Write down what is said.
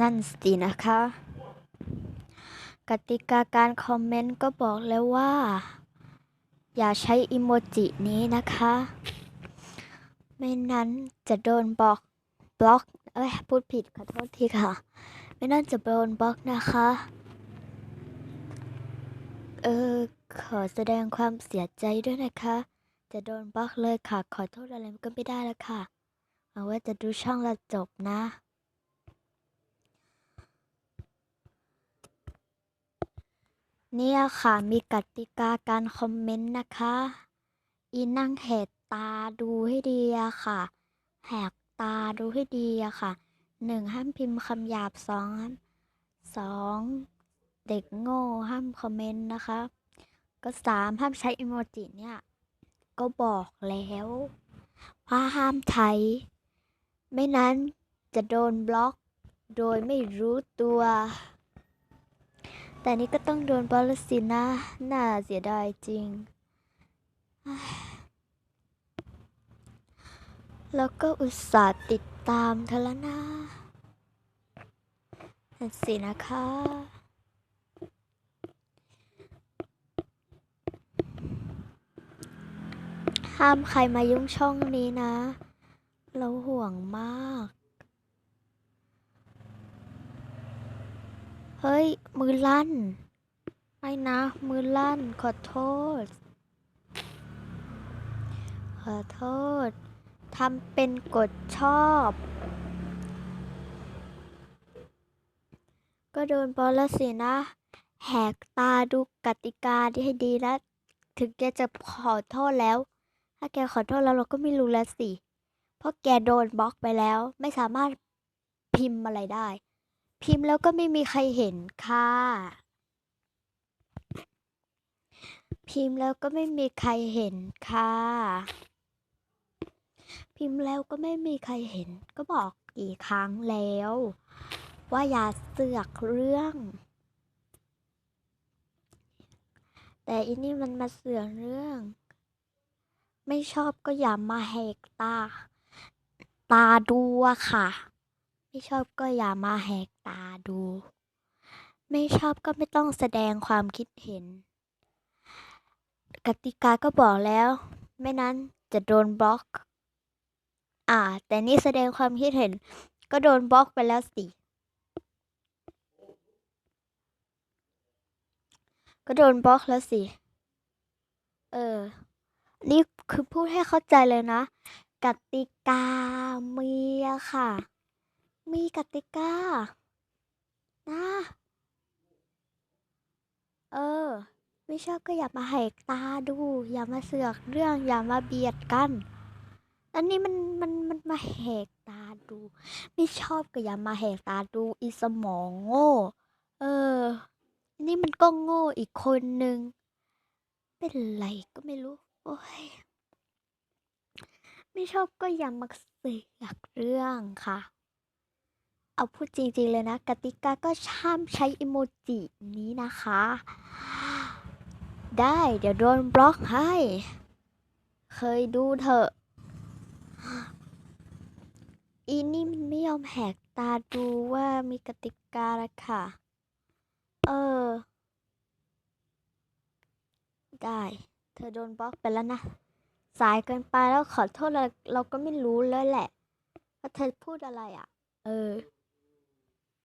นั่นสินะคะ กติกาการคอมเมนต์ก็บอกแล้วว่า อย่าใช้อิโมจินี้นะคะ ไม่นั้นจะโดนบล็อกบล็อกเอ้ยพูดผิดขอโทษทีค่ะ ไม่นั้นจะโดนบล็อกนะคะ เออขอแสดงความเสียใจด้วยนะคะ จะโดนบล็อกเลยค่ะ ขอโทษอะไรก็ไม่ได้แล้วค่ะหวังว่าจะดูช่องเราจบนะ เนี่ยค่ะมีกติกาการคอมเมนต์นะคะ อีนั่งแหกตาดูให้ดีอะค่ะ แหกตาดูให้ดีอะค่ะหนึ่งห้ามพิมพ์คำหยาบสองห้ามสองเด็กโง่ห้ามคอมเมนต์นะคะ ก็สามห้ามใช้อิโมจิเนี่ย ก็บอกแล้วว่าห้ามใช้ ไม่นั้นจะโดนบล็อกโดยไม่รู้ตัว แต่นี่ก็ต้องโดนบอลล้วสินะ น่าเสียดายจริง แล้วก็อุตส่าห์ติดตามเธอแล้วนะนั่นสินะคะ ห้ามใครมายุ่งช่องนี้นะ เราห่วงมาก เฮ้ย มือลั่น ไม่นะ มือลั่น ขอโทษ ขอโทษ ทำเป็นกดชอบ ก็โดนบอลแล้วสินะ แหกตาดูกติกาที่ให้ดีนะถึงแกจะขอโทษแล้ว ถ้าแกขอโทษแล้วเราก็ไม่รู้แล้วสิ เพราะแกโดนบล็อกไปแล้ว ไม่สามารถพิมพ์อะไรได้ พิมพ์แล้วก็ไม่มีใครเห็นค่ะ พิมพ์แล้วก็ไม่มีใครเห็นค่ะ พิมพ์แล้วก็ไม่มีใครเห็น ก็บอกกี่ครั้งแล้ว ว่าอย่าเสือกเรื่อง แต่อีนี่มันมาเสือกเรื่อง ไม่ชอบก็อย่ามาแหกตา ตาดูอะค่ะ ไม่ชอบก็อย่ามาแหกตาดู ไม่ชอบก็ไม่ต้องแสดงความคิดเห็น กติกาก็บอกแล้ว ไม่นั้นจะโดนบล็อก อ่า แต่นี่แสดงความคิดเห็น ก็โดนบล็อกไปแล้วสิ ก็โดนบล็อกแล้วสิ เออ นี่คือพูดให้เข้าใจเลยนะ กติกามีค่ะ มีกติกา นะ เออ ไม่ชอบก็อย่ามาแหกตาดู อย่ามาเสือกเรื่อง อย่ามาเบียดกัน อันนี้มันมันมันมาแหกตาดู ไม่ชอบก็อย่ามาแหกตาดู อีสมองโง่ เออนี่มันก็โง่อีกคนนึง เป็นไรก็ไม่รู้ โอ้ย ไม่ชอบก็อย่ามาเสือกเรื่องค่ะ เอาพูดจริงๆเลยนะ กติกาก็ห้ามใช้อิโมจินี้นะคะ ได้เดี๋ยวโดนบล็อกให้ เคยดูเถอะ อีนี่มันไม่ยอมแหกตาดูว่ามีกติกาละค่ะ เออ ได้ เธอโดนบล็อกไปแล้วนะ สายเกินไปแล้วขอโทษเราเราก็ไม่รู้เลยแหละ ว่าเธอพูดอะไรอะ เออ